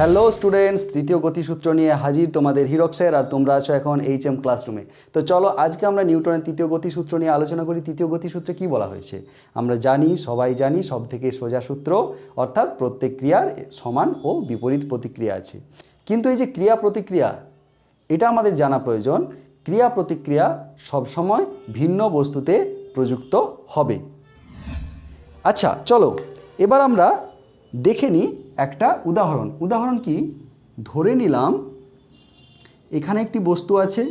Hello students তৃতীয় গতিসূত্র নিয়ে হাজির তোমাদের হিরক স্যার আর তোমরা আছো এখন এইচ এম ক্লাসরুমে তো চলো, আজকে আমরা নিউটনের তৃতীয় গতিসূত্র নিয়ে আলোচনা করি। তৃতীয় গতিসূত্রে কি বলা হয়েছে? আমরা জানি, সবাই জানি সব থেকে সোজা সূত্র, অর্থাৎ প্রত্যেক ক্রিয়ার সমান ও বিপরীত প্রতিক্রিয়া আছে। কিন্তু এই যে ক্রিয়া প্রতিক্রিয়া, এটা আমাদের জানা প্রয়োজন। ক্রিয়া প্রতিক্রিয়া সবসময় ভিন্ন বস্তুতে প্রযুক্ত হবে। আচ্ছা চলো, এবার আমরা দেখে নিই একটা উদাহরণ। উদাহরণ কি? ধরে নিলাম, এখানে একটি বস্তু আছে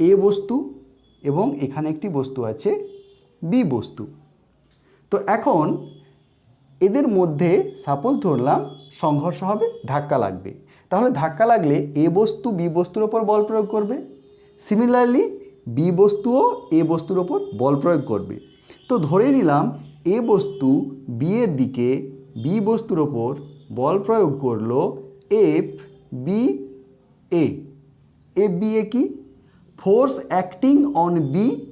এ বস্তু এবং এখানে একটি বস্তু আছে বি বস্তু। তো এখন এদের মধ্যে সাপোজ ধরলাম সংঘর্ষ হবে, ধাক্কা লাগবে। তাহলে ধাক্কা লাগলে এ বস্তু বি বস্তুর ওপর বল প্রয়োগ করবে। সিমিলারলি বি বস্তুও এ বস্তুর ওপর বল প্রয়োগ করবে। তো ধরে নিলাম এ বস্তু বি এর দিকে বি বস্তুর ওপর বল প্রয়োগ করল F B A. F B A কি? Force acting on B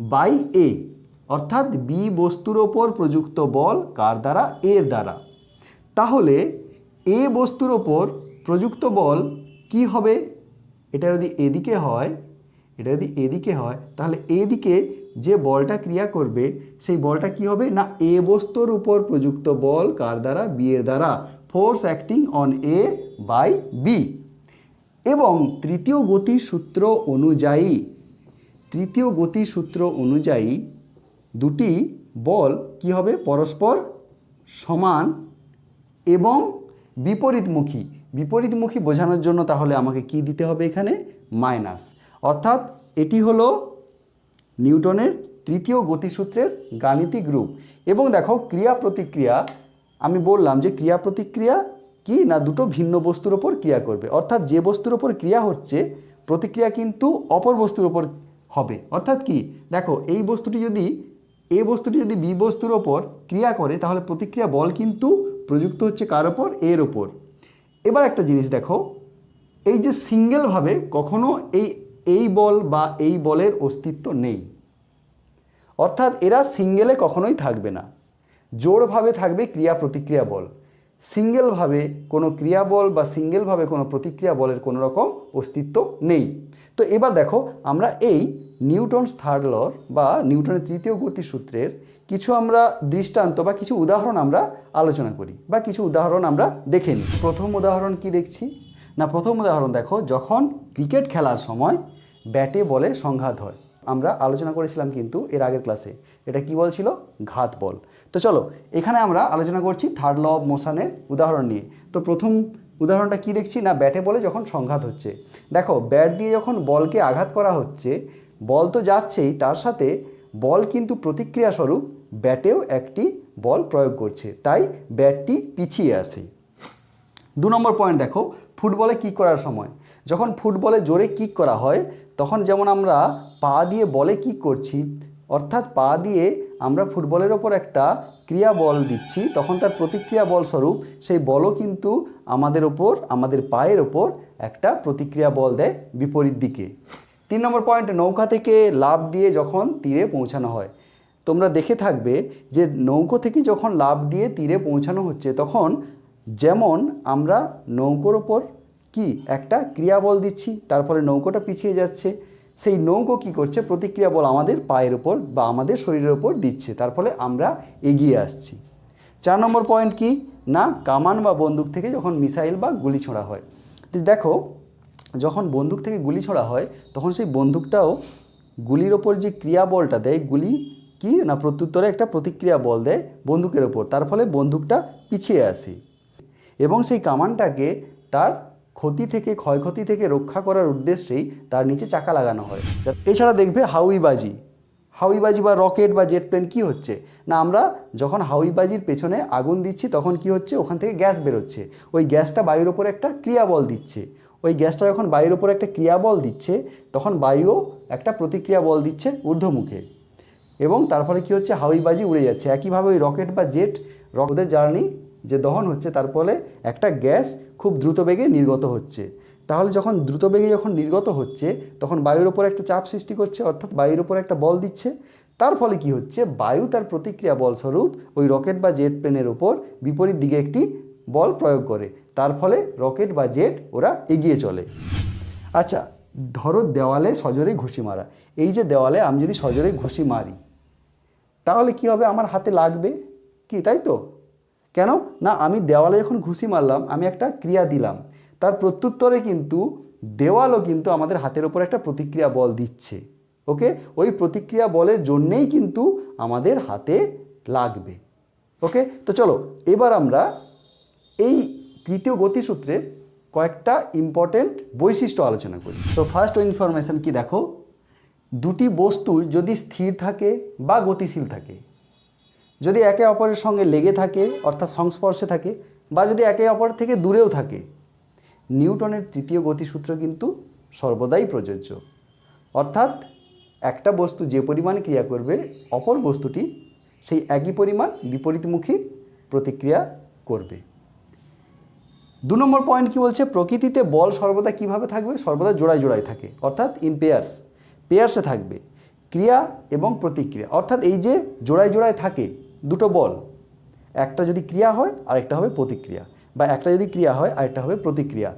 by A অর্থাৎ বি বস্তুর ওপর প্রযুক্ত বল কার দ্বারা? এর দ্বারা। তাহলে এ বস্তুর ওপর প্রযুক্ত বল কি হবে? এটা যদি এদিকে হয়, এটা যদি এদিকে হয়, তাহলে এদিকে যে বলটা ক্রিয়া করবে, সেই বলটা কি হবে? না, এ বস্তুর উপর প্রযুক্ত বল কার দ্বারা? বি এর দ্বারা। Force acting on A by B এবং তৃতীয় গতির সূত্র অনুযায়ী, তৃতীয় গতির সূত্র অনুযায়ী দুটি বল কি হবে? পরস্পর সমান এবং বিপরীতমুখী। বিপরীতমুখী বোঝানোর জন্য তাহলে আমাকে কি দিতে হবে এখানে? মাইনাস। অর্থাৎ এটি হলো নিউটনের তৃতীয় গতিসূত্রের গাণিতিক রূপ। এবং দেখো ক্রিয়া প্রতিক্রিয়া আমি বললাম যে ক্রিয়া প্রতিক্রিয়া কি না দুটো ভিন্ন বস্তুর ওপর ক্রিয়া করবে। অর্থাৎ যে বস্তুর ওপর ক্রিয়া হচ্ছে, প্রতিক্রিয়া কিন্তু অপর বস্তুর ওপর হবে। অর্থাৎ কি? দেখো, এই বস্তুটি যদি, এ বস্তুটি যদি বি বস্তুর ওপর ক্রিয়া করে, তাহলে প্রতিক্রিয়া বল কিন্তু প্রযুক্ত হচ্ছে কার ওপর? এর ওপর। এবার একটা জিনিস দেখো, এই যে সিঙ্গেলভাবে কখনো এই এই বল বা এই বলের অস্তিত্ব নেই। অর্থাৎ এরা সিঙ্গেলে কখনোই থাকবে না। জোরভাবে থাকবে ক্রিয়া প্রতিক্রিয়া বল। সিঙ্গেলভাবে কোনো ক্রিয়া বল বা সিঙ্গেলভাবে কোনো প্রতিক্রিয়া বলের কোনো রকম অস্তিত্ব নেই। তো এবার দেখো, আমরা এই নিউটনস থার্ড লর বা নিউটনের তৃতীয় গতি সূত্রের কিছু আমরা দৃষ্টান্ত বা কিছু উদাহরণ আমরা আলোচনা করি বা কিছু উদাহরণ আমরা দেখে নিই। প্রথম উদাহরণ কি দেখছি? না, প্রথম উদাহরণ দেখো, যখন ক্রিকেট খেলার সময় ব্যাটে বলে সংঘাত হয়। আমরা আলোচনা করেছিলাম কিন্তু এর আগের ক্লাসে। এটা কি বলছিল ঘাত বল। তো চলো, এখানে আমরা আলোচনা করছি থার্ড ল অফ মোশনের উদাহরণ নিয়ে। তো প্রথম উদাহরণটা কি দেখছি? না, ব্যাটে বলে যখন সংঘাত হচ্ছে। দেখো, ব্যাট দিয়ে যখন বলকে আঘাত করা হচ্ছে, বল তো যাচ্ছেই, তার সাথে বল কিন্তু প্রতিক্রিয়া স্বরূপ ব্যাটেও একটি বল প্রয়োগ করছে। তাই ব্যাটটি পিছিয়ে আসে দু নম্বর পয়েন্ট দেখো, ফুটবলে কিক করার সময়। যখন ফুটবলে জোরে কিক করা হয় তখন যেমন আমরা পা দিয়ে বলে কিক করছি, অর্থাৎ পা দিয়ে আমরা ফুটবলের ওপর একটা ক্রিয়া বল দিচ্ছি, তখন তার প্রতিক্রিয়া বল স্বরূপ সেই বলও কিন্তু আমাদের ওপর, আমাদের পায়ের ওপর একটা প্রতিক্রিয়া বল দেয় বিপরীত দিকে। তিন নম্বর পয়েন্ট, নৌকা থেকে লাভ দিয়ে যখন তীরে পৌঁছানো হয়, তোমরা দেখে থাকবে যে নৌকো থেকে যখন লাভ দিয়ে তীরে পৌঁছানো হচ্ছে, তখন যেমন আমরা নৌকোর ওপর কি? একটা ক্রিয়া বল দিচ্ছি, তার ফলে নৌকোটা পিছিয়ে যাচ্ছে। সেই নৌকো কি করছে? প্রতিক্রিয়া বল আমাদের পায়ের ওপর বা আমাদের শরীরের ওপর দিচ্ছে, তার ফলে আমরা এগিয়ে আসছি। চার নম্বর পয়েন্ট কি? না, কামান বা বন্দুক থেকে যখন মিসাইল বা গুলি ছোড়া হয়। দেখো, যখন বন্দুক থেকে গুলি ছোড়া হয়, তখন সেই বন্দুকটাও গুলির ওপর যে ক্রিয়া বলটা দেয়, গুলি কি না প্রত্যুত্তরে একটা প্রতিক্রিয়া বল দেয় বন্দুকের ওপর, তার ফলে বন্দুকটা পিছিয়ে আসে। এবং সেই কামানটাকে তার ক্ষতি থেকে, ক্ষয়ক্ষতি থেকে রক্ষা করার উদ্দেশ্যেই তার নিচে চাকা লাগানো হয়। এছাড়া দেখবে হাউইবাজি হাউইবাজি বা রকেট বা জেট প্লেন কী হচ্ছে? না, আমরা যখন হাউইবাজির পেছনে আগুন দিচ্ছি, তখন কি হচ্ছে? ওখান থেকে গ্যাস বেরোচ্ছে। ওই গ্যাসটা বায়ুর ওপর একটা ক্রিয়াবল দিচ্ছে। ওই গ্যাসটা যখন বায়ুর ওপর একটা ক্রিয়াবল দিচ্ছে, তখন বায়ুও একটা প্রতিক্রিয়া বল দিচ্ছে ঊর্ধ্বমুখে। এবং তার ফলে কী হচ্ছে? হাউইবাজি উড়ে যাচ্ছে। একইভাবে ওই রকেট বা জেট, রকেটের জ্বালানি যে দহন হচ্ছে, তার ফলে একটা গ্যাস খুব দ্রুত বেগে নির্গত হচ্ছে। তাহলে যখন দ্রুত বেগে যখন নির্গত হচ্ছে, তখন বায়ুর ওপর একটা চাপ সৃষ্টি করছে, অর্থাৎ বায়ুর ওপর একটা বল দিচ্ছে। তার ফলে কি হচ্ছে? বায়ু তার প্রতিক্রিয়া বলস্বরূপ ওই রকেট বা জেট প্লেনের ওপর বিপরীত দিকে একটি বল প্রয়োগ করে। তার ফলে রকেট বা জেট ওরা এগিয়ে চলে। আচ্ছা ধরো দেওয়ালে সজোরে ঘুষি মারা। এই যে দেওয়ালে আমি যদি সজোরে ঘুষি মারি, তাহলে কি হবে? আমার হাতে লাগবে? কি, তাই তো? কেন? না, আমি দেওয়ালে যখন ঘুষি মারলাম, আমি একটা ক্রিয়া দিলাম। তার প্রত্যুত্তরে কিন্তু দেওয়ালও কিন্তু আমাদের হাতের ওপর একটা প্রতিক্রিয়া বল দিচ্ছে। ওকে? ওই প্রতিক্রিয়া বলের জন্যেই কিন্তু আমাদের হাতে লাগবে। ওকে? তো চলো, এবার আমরা এই তৃতীয় গতিসূত্রের কয়েকটা ইম্পর্টেন্ট বৈশিষ্ট্য আলোচনা করি। তো ফার্স্ট ইনফরমেশন কি দেখো? দুটি বস্তু যদি স্থির থাকে বা গতিশীল থাকে। যদি একে অপরের সঙ্গে লেগে থাকে, অর্থাৎ সংস্পর্শে থাকে, বা যদি একে অপরের থেকে দূরেও থাকে, নিউটনের তৃতীয় গতিসূত্র কিন্তু সর্বদাই প্রযোজ্য। অর্থাৎ একটা বস্তু যে পরিমাণ ক্রিয়া করবে, অপর বস্তুটি সেই একই পরিমাণ বিপরীতমুখী প্রতিক্রিয়া করবে। দু নম্বর পয়েন্ট কি বলছে? প্রকৃতিতে বল সর্বদা কীভাবে থাকবে? সর্বদা জোড়ায় জোড়ায় থাকে। অর্থাৎ ইন পেয়ার্স পেয়ার্সে থাকবে। ক্রিয়া এবং প্রতিক্রিয়া। অর্থাৎ এই যে জোড়ায় জোড়ায় থাকে দুটো বল। একটা যদি ক্রিয়া হয়, আরেকটা হবে প্রতিক্রিয়া। বা একটা যদি ক্রিয়া হয়, আরেকটা হবে প্রতিক্রিয়া।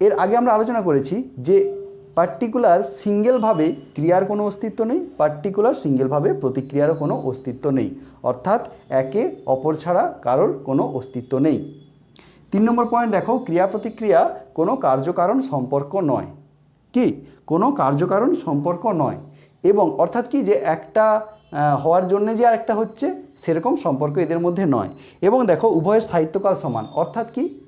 এর আগে আমরা আলোচনা করেছি যে পার্টিকুলার সিঙ্গেলভাবে ক্রিয়ার কোনো অস্তিত্ব নেই পার্টিকুলার সিঙ্গেলভাবে প্রতিক্রিয়ারও কোনো অস্তিত্ব নেই। অর্থাৎ একে অপর ছাড়া কারোর কোনো অস্তিত্ব নেই। তিন নম্বর পয়েন্ট দেখো, ক্রিয়া প্রতিক্রিয়া কোনো কার্যকারণ সম্পর্ক নয়। কি? কোনো কার্যকারণ সম্পর্ক নয়। এবং অর্থাৎ কি যে একটা হওয়ার জন্য যে আরেকটা হচ্ছে, সেরকম সম্পর্ক এদের মধ্যে নয়। এবং দেখো, উভয়ের স্থায়িত্বকাল সমান। অর্থাৎ কি?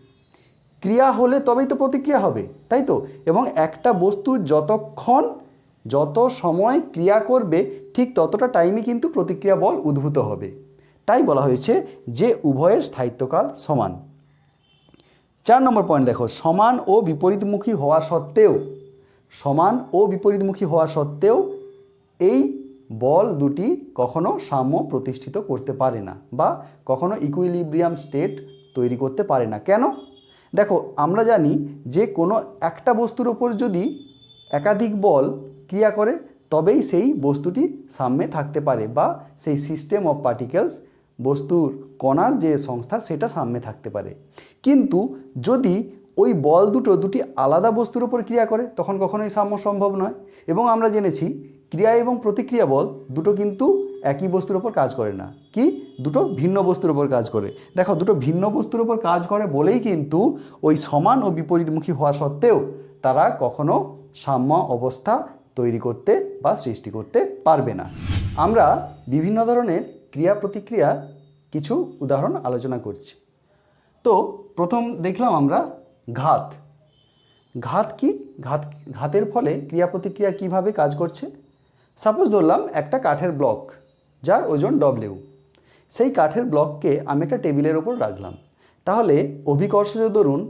ক্রিয়া হলে তবেই তো প্রতিক্রিয়া হবে, তাই তো? এবং একটা বস্তু যতক্ষণ, যত সময় ক্রিয়া করবে, ঠিক ততটা টাইমে কিন্তু প্রতিক্রিয়া বল উদ্ভূত হবে। তাই বলা হয়েছে যে, উভয়ের স্থায়িত্বকাল সমান। চার নম্বর পয়েন্ট দেখো, সমান ও বিপরীতমুখী হওয়া সত্ত্বেও, সমান ও বিপরীতমুখী হওয়া সত্ত্বেও, এই বল দুটি কখনো সাম্য প্রতিষ্ঠিত করতে পারে না বা কখনো ইকুইলিব্রিয়াম স্টেট তৈরি করতে পারে না। কেন? দেখো, আমরা জানি যে কোনো একটা বস্তুর ওপর যদি একাধিক বল ক্রিয়া করে, তবেই সেই বস্তুটি সাম্যে থাকতে পারে বা সেই সিস্টেম অফ পার্টিকেলস বস্তুর কণার যে সংস্থা, সেটা সামনে থাকতে পারে। কিন্তু যদি ওই বল দুটো দুটি আলাদা বস্তুর ওপর ক্রিয়া করে, তখন কখনোই সাম্য সম্ভব নয়। এবং আমরা জেনেছি ক্রিয়া এবং প্রতিক্রিয়া বল দুটো কিন্তু একই বস্তুর ওপর কাজ করে না। কি? দুটো ভিন্ন বস্তুর ওপর কাজ করে। দেখো, দুটো ভিন্ন বস্তুর ওপর কাজ করে বলেই কিন্তু ওই সমান ও বিপরীতমুখী হওয়া সত্ত্বেও তারা কখনো সাম্য অবস্থা তৈরি করতে বা সৃষ্টি করতে পারবে না। আমরা বিভিন্ন ধরনের ক্রিয়া প্রতিক্রিয়া কিছু উদাহরণ আলোচনা করছি। তো প্রথম দেখলাম আমরা ঘাত। ঘাত কি? ঘাত, ঘাতের ফলে ক্রিয়া প্রতিক্রিয়া কীভাবে কাজ করছে? সাপোজ ধরলাম একটা কাঠের ব্লক যার ওজন ডব্লিউ সেই কাঠের ব্লককে আমি একটা টেবিলের ওপর রাখলাম। তাহলে অভিকর্ষজ দরুন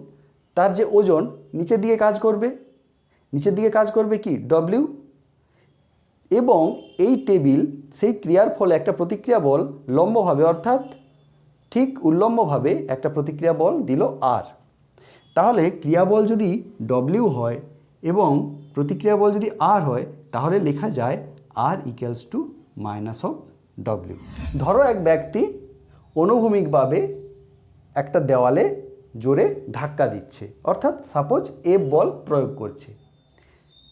তার যে ওজন নিচের দিকে কাজ করবে। নিচের দিকে কাজ করবে কি? ডব্লিউ এবং এই টেবিল সেই ক্রিয়ার ফলে একটা প্রতিক্রিয়া বল লম্বভাবে, অর্থাৎ ঠিক উল্লম্বভাবে একটা প্রতিক্রিয়া বল দিল আর তাহলে ক্রিয়া বল যদি ডব্লিউ হয় এবং প্রতিক্রিয়া বল যদি আর হয়, তাহলে লেখা যায় R equals to minus of W ধরো এক ব্যক্তি অনুভূমিকভাবে একটা দেওয়ালে জোরে ধাক্কা দিচ্ছে। অর্থাৎ সাপোজ এফ বল প্রয়োগ করছে।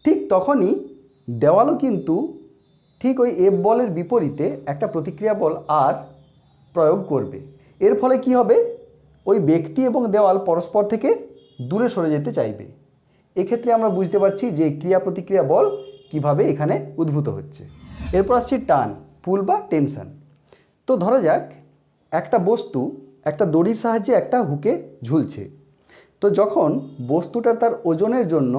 ঠিক তখনই দেওয়ালও কিন্তু ঠিক ওই এফ বলের বিপরীতে একটা প্রতিক্রিয়া বল আর প্রয়োগ করবে। এর ফলে কি হবে? ওই ব্যক্তি এবং দেওয়াল পরস্পর থেকে দূরে সরে যেতে চাইবে। এক্ষেত্রে আমরা বুঝতে পারছি যে ক্রিয়া প্রতিক্রিয়া বল কীভাবে এখানে উদ্ভূত হচ্ছে। এরপর আসছি টান, পুল বা টেনশন। তো ধরা যাক, একটা বস্তু একটা দড়ির সাহায্যে একটা হুকে ঝুলছে। তো যখন বস্তুটা তার ওজনের জন্য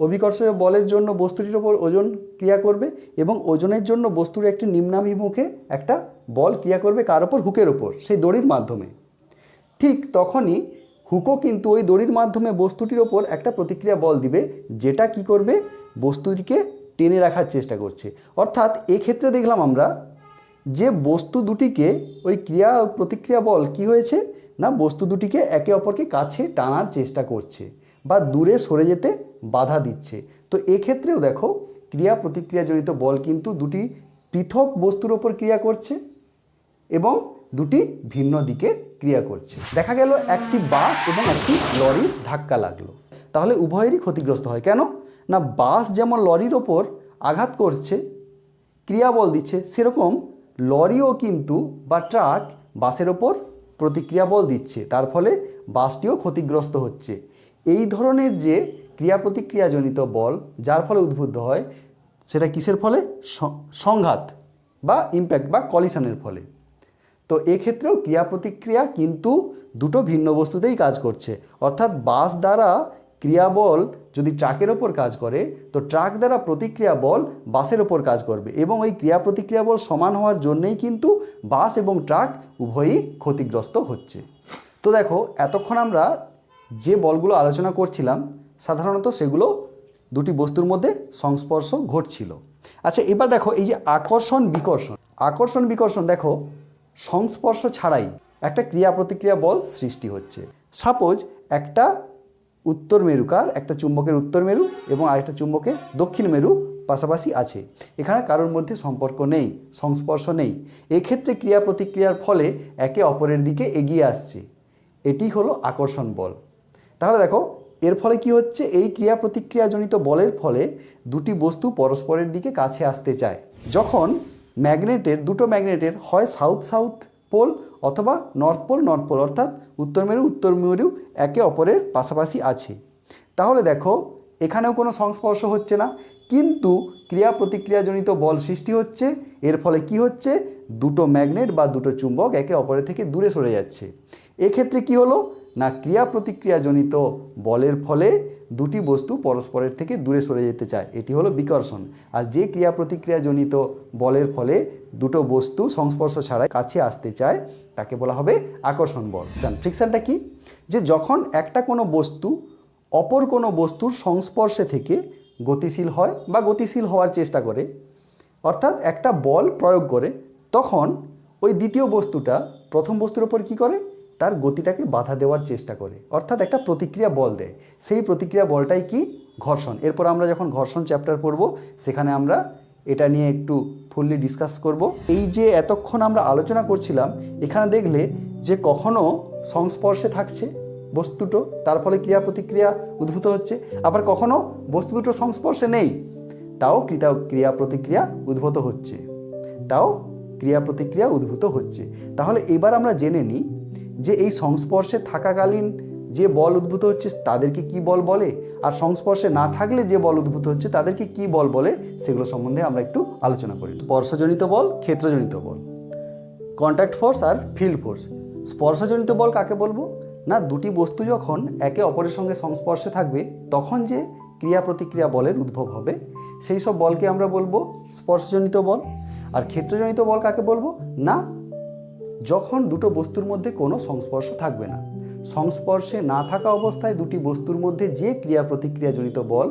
অভিকর্ষ বলের জন্য বস্তুটির ওপর ওজন ক্রিয়া করবে এবং ওজনের জন্য বস্তুর একটি নিম্নাভিমুখে একটা বল ক্রিয়া করবে কার ওপর? হুকের ওপর, সেই দড়ির মাধ্যমে। ঠিক তখনই হুকও কিন্তু ওই দড়ির মাধ্যমে বস্তুটির ওপর একটা প্রতিক্রিয়া বল দিবে, যেটা কি করবে? বস্তুটিকে টেনে রাখার চেষ্টা করছে। অর্থাৎ এক্ষেত্রে দেখলাম আমরা যে বস্তু দুটিকে ওই ক্রিয়া প্রতিক্রিয়া বল কি হয়েছে না বস্তু দুটিকে একে অপরকে কাছে টানার চেষ্টা করছে বা দূরে সরে যেতে বাধা দিচ্ছে। তো এক্ষেত্রেও দেখো ক্রিয়া প্রতিক্রিয়াজনিত বল কিন্তু দুটি পৃথক বস্তুর ওপর ক্রিয়া করছে এবং দুটি ভিন্ন দিকে ক্রিয়া করছে। দেখা গেল একটি বাস এবং একটি লরির ধাক্কা লাগল। তাহলে উভয়েরই ক্ষতিগ্রস্ত হয়। কেন? না বাস যেমন লরির ওপর আঘাত করছে ক্রিয়া বল দিচ্ছে, সেরকম লরিও কিন্তু বা ট্রাক বাসের ওপর প্রতিক্রিয়া বল দিচ্ছে। তার ফলে বাসটিও ক্ষতিগ্রস্ত হচ্ছে। এই ধরনের যে ক্রিয়া প্রতিক্রিয়াজনিত বল, যার ফলে উদ্বুদ্ধ হয়, সেটা কিসের ফলে? সংঘাত বা ইম্প্যাক্ট বা কলিশনের ফলে। তো এক্ষেত্রেও ক্রিয়া প্রতিক্রিয়া কিন্তু দুটো ভিন্ন বস্তুতেই কাজ করছে। অর্থাৎ বাস দ্বারা ক্রিয়া বল যদি ট্রাকের ওপর কাজ করে, তো ট্রাক দ্বারা প্রতিক্রিয়া বল বাসের ওপর কাজ করবে এবং ওই ক্রিয়া প্রতিক্রিয়া বল সমান হওয়ার জন্যেই কিন্তু বাস এবং ট্রাক উভয়ই ক্ষতিগ্রস্ত হচ্ছে। তো দেখো, এতক্ষণ আমরা যে বলগুলো আলোচনা করছিলাম, সাধারণত সেগুলো দুটি বস্তুর মধ্যে সংস্পর্শ ঘটছিল। আচ্ছা এবার দেখো, এই যে আকর্ষণ, বিকর্ষণ। আকর্ষণ, বিকর্ষণ, দেখো, সংস্পর্শ ছাড়াই একটা ক্রিয়া প্রতিক্রিয়া বল সৃষ্টি হচ্ছে। সাপোজ একটা উত্তর মেরুকার একটা চুম্বকের উত্তর মেরু এবং আরেকটা চুম্বকের দক্ষিণ মেরু পাশাপাশি আছে। এখানে কারোর মধ্যে সম্পর্ক নেই, সংস্পর্শ নেই। এক্ষেত্রে ক্রিয়া প্রতিক্রিয়ার ফলে একে অপরের দিকে এগিয়ে আসছে। এটি হলো আকর্ষণ বল। তাহলে দেখো, এর ফলে কি হচ্ছে? এই ক্রিয়া প্রতিক্রিয়াজনিত বলের ফলে দুটি বস্তু পরস্পরের দিকে কাছে আসতে চায়। যখন ম্যাগনেটের, দুটো ম্যাগনেটের হয় সাউথ সাউথ পোল অথবা নর্থ পোল নর্থ পোল অর্থাৎ উত্তর মেরু উত্তর মেরু একে অপরের পাশাপাশি আছে। তাহলে দেখো, এখানেও কোনো সংস্পর্শ হচ্ছে না, কিন্তু ক্রিয়া প্রতিক্রিয়াজনিত বল সৃষ্টি হচ্ছে। এর ফলে কি হচ্ছে? দুটো ম্যাগনেট বা দুটো চুম্বক একে অপরের থেকে দূরে সরে যাচ্ছে। এক্ষেত্রে কি হলো? না ক্রিয়া প্রতিক্রিয়াজনিত বলের ফলে দুটি বস্তু পরস্পরের থেকে দূরে সরে যেতে চায়, এটি হলো বিকর্ষণ। আর যে ক্রিয়া প্রতিক্রিয়াজনিত বলের ফলে দুটো বস্তু সংস্পর্শ ছাড়াই কাছে আসতে চায়, তাকে বলা হবে আকর্ষণ বল। ফ্রিকশনটা কি? যে যখন একটা কোনো বস্তু অপর কোনো বস্তুর সংস্পর্শে থেকে গতিশীল হয় বা গতিশীল হওয়ার চেষ্টা করে, অর্থাৎ একটা বল প্রয়োগ করে, তখন ওই দ্বিতীয় বস্তুটা প্রথম বস্তুর ওপর কী করে? তার গতিটাকে বাধা দেওয়ার চেষ্টা করে। অর্থাৎ একটা প্রতিক্রিয়া বল দেয়। সেই প্রতিক্রিয়া বলটাই কি? ঘর্ষণ। এরপর আমরা যখন ঘর্ষণ চ্যাপ্টার পড়ব, সেখানে আমরা এটা নিয়ে একটু ফুললি ডিসকাস করব। এই যে এতক্ষণ আমরা আলোচনা করছিলাম, এখানে দেখলে যে কখনো সংস্পর্শে থাকছে বস্তুটো তার ফলে ক্রিয়া প্রতিক্রিয়া উদ্ভূত হচ্ছে। আবার কখনো বস্তু দুটো সংস্পর্শে নেই, তাও ক্রিয়া ক্রিয়া প্রতিক্রিয়া উদ্ভূত হচ্ছে। তাও ক্রিয়া প্রতিক্রিয়া উদ্ভূত হচ্ছে। তাহলে এবার আমরা জেনে নিই যে এই সংস্পর্শে থাকাকালীন যে বল উদ্ভূত হচ্ছে তাদেরকে কি বল বলে? আর সংস্পর্শে না থাকলে যে বল উদ্ভূত হচ্ছে তাদেরকে কি বল বলে? সেগুলো সম্বন্ধে আমরা একটু আলোচনা করি। স্পর্শজনিত বল, ক্ষেত্রজনিত বল। কন্ট্যাক্ট ফোর্স আর ফিল্ড ফোর্স স্পর্শজনিত বল কাকে বলব? না, দুটি বস্তু যখন একে অপরের সঙ্গে সংস্পর্শে থাকবে, তখন যে ক্রিয়া প্রতিক্রিয়া বলের উদ্ভব হবে, সেই সব বলকে আমরা বলব স্পর্শজনিত বল। আর ক্ষেত্রজনিত বল কাকে বলব? না যখন দুটো বস্তুর মধ্যে কোনো সংস্পর্শ থাকবে না। সংস্পর্শে না থাকা অবস্থায় দুটি বস্তুর মধ্যে যে ক্রিয়া প্রতিক্রিয়াজনিত বল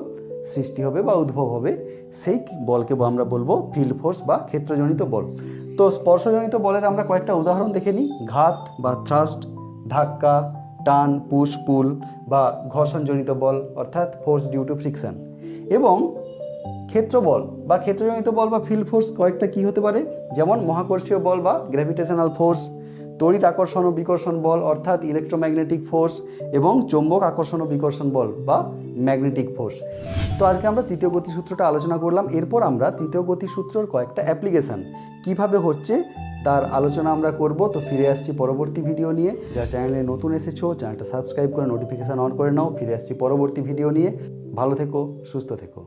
সৃষ্টি হবে বা উদ্ভব হবে, সেই বলকে আমরা বলব ফিল্ড ফোর্স বা ক্ষেত্রজনিত বল। তো স্পর্শজনিত বলের আমরা কয়েকটা উদাহরণ দেখে নিই। ঘাত বা থ্রাস্ট ধাক্কা, টান পুশ পুল বা ঘর্ষণজনিত বল, অর্থাৎ ফোর্স ডিউ টু ফ্রিকশন এবং ক্ষেত্র বল বা ক্ষেত্রজনিত বল বা ফিল্ড ফোর্স কয়েকটা কি হতে পারে? যেমন মহাকর্ষীয় বল বা গ্র্যাভিটেশনাল ফোর্স তড়িৎ আকর্ষণ ও বিকর্ষণ বল অর্থাৎ ইলেকট্রোম্যাগনেটিক ফোর্স এবং চৌম্বক আকর্ষণ ও বিকর্ষণ বল বা ম্যাগনেটিক ফোর্স তো আজকে আমরা তৃতীয় গতিসূত্রটা আলোচনা করলাম। এরপর আমরা তৃতীয় গতিসূত্রর কয়েকটা অ্যাপ্লিকেশান কীভাবে হচ্ছে তার আলোচনা আমরা করব। তো ফিরে আসছি পরবর্তী ভিডিও নিয়ে। যা চ্যানেলে নতুন এসেছ চ্যানেলটা সাবস্ক্রাইব করে নোটিফিকেশান অন করে নাও। ফিরে আসছি পরবর্তী ভিডিও নিয়ে। ভালো থেকো, সুস্থ থেকো।